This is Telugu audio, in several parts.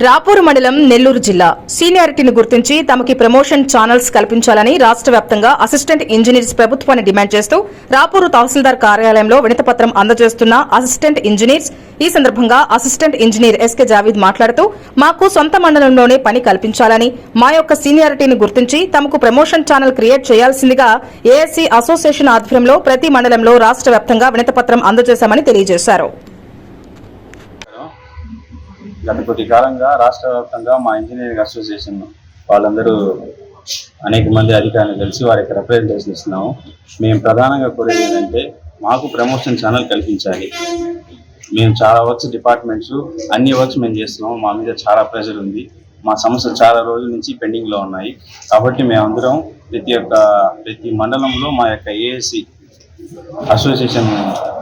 రాపూరు మండలం నెల్లూరు జిల్లా. సీనియారిటీని గుర్తించి తమకి ప్రమోషన్ ఛానల్స్ కల్పించాలని రాష్ట వ్యాప్తంగా అసిస్టెంట్ ఇంజనీర్స్ ప్రభుత్వాన్ని డిమాండ్ చేస్తూ రాపూరు తహసీల్దార్ కార్యాలయంలో వినతిపత్రం అందజేస్తున్న అసిస్టెంట్ ఇంజనీర్స్ ఈ సందర్భంగా అసిస్టెంట్ ఇంజనీర్ ఎస్కే జావీద్ మాట్లాడుతూ మాకు సొంత మండలంలోనే పని కల్పించాలని మా యొక్క సీనియారిటీని గుర్తించి తమకు ప్రమోషన్ ఛానల్ క్రియేట్ చేయాల్సిందిగా ఏఎస్సీ అసోసియేషన్ ఆధ్వర్యంలో ప్రతి మండలంలో రాష్ట వ్యాప్తంగా వినతిపత్రం అందజేశామని తెలియజేశారు. గత కొద్ది కాలంగా రాష్ట్ర వ్యాప్తంగా మా ఇంజనీరింగ్ అసోసియేషన్ వాళ్ళందరూ అనేక మంది అధికారులు కలిసి వారి యొక్క రిప్రజెంటేషన్ ఇస్తున్నాము మేము ప్రధానంగా కూడా ఏంటంటే మాకు ప్రమోషన్ ఛానల్ కల్పించాలి. మేము చాలా వర్క్స్ డిపార్ట్మెంట్స్ అన్ని వర్క్స్ మేము చేస్తున్నాము. మా మీద చాలా ప్రెషర్ ఉంది. మా సమస్యలు చాలా రోజుల నుంచి పెండింగ్లో ఉన్నాయి. కాబట్టి మేమందరం ప్రతి ఒక్క ప్రతి మండలంలో మా యొక్క ఏఎస్సి అసోసియేషన్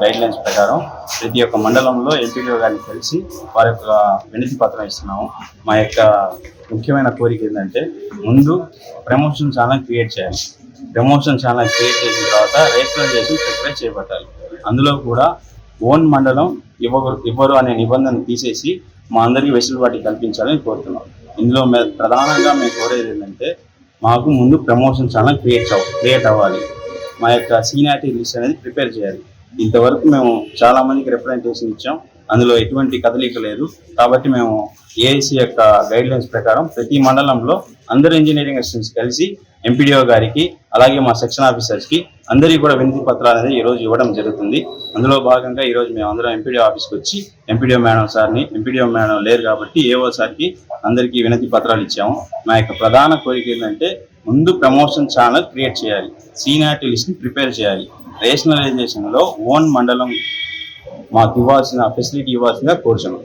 గైడ్లైన్స్ ప్రకారం ప్రతి ఒక్క మండలంలో ఎంపీడీఓ గారిని కలిసి వారి యొక్క వినతి పత్రం ఇస్తున్నాము. మా యొక్క ముఖ్యమైన కోరిక ఏంటంటే ముందు ప్రమోషన్ ఛానల్ క్రియేట్ చేయాలి. ప్రమోషన్ ఛానల్ క్రియేట్ చేసిన తర్వాత రేషనలైజేషన్ ప్రిపేర్ చేపట్టాలి. అందులో కూడా ఓన్ మండలం ఇవ్వరు ఇవ్వరు అనే నిబంధన తీసేసి మా అందరికీ వెసులుబాటు కల్పించాలని కోరుతున్నాం. ఇందులో ప్రధానంగా మేము కోరేది ఏంటంటే మాకు ముందు ప్రమోషన్ ఛానల్ క్రియేట్ క్రియేట్ అవ్వాలి. మా యొక్క సీనియారిటీ లిస్ట్ అనేది ప్రిపేర్ చేయాలి. ఇంతవరకు మేము చాలా మందికి రిప్రజెంటేషన్ ఇచ్చాం. అందులో ఎటువంటి కదలిక లేదు. కాబట్టి మేము ఏఐసి యొక్క గైడ్ లైన్స్ ప్రకారం ప్రతి మండలంలో అందరు ఇంజనీరింగ్ అసిస్టెంట్స్ కలిసి ఎంపీడీఓ గారికి అలాగే మా సెక్షన్ ఆఫీసర్స్కి అందరికీ కూడా వినతి పత్రాలు అనేది ఈరోజు ఇవ్వడం జరుగుతుంది. అందులో భాగంగా ఈరోజు మేము అందరం ఎంపీడీఓ ఆఫీస్కి వచ్చి ఎంపీడీఓ మేడం సార్ని ఎంపీడీఓ మేడం లేరు కాబట్టి ఏఓ సార్కి అందరికీ వినతి పత్రాలు ఇచ్చాము. మా యొక్క ప్రధాన కోరిక ఏంటంటే ముందు ప్రమోషన్ ఛానల్ క్రియేట్ చేయాలి. సీనియారిటీ లిస్ట్ని ప్రిపేర్ చేయాలి. రేషనలైజేషన్లో ఓన్ మండలం మాకు ఇవ్వాల్సిన ఫెసిలిటీ ఇవ్వాల్సిందిగా కోరుచున్నాం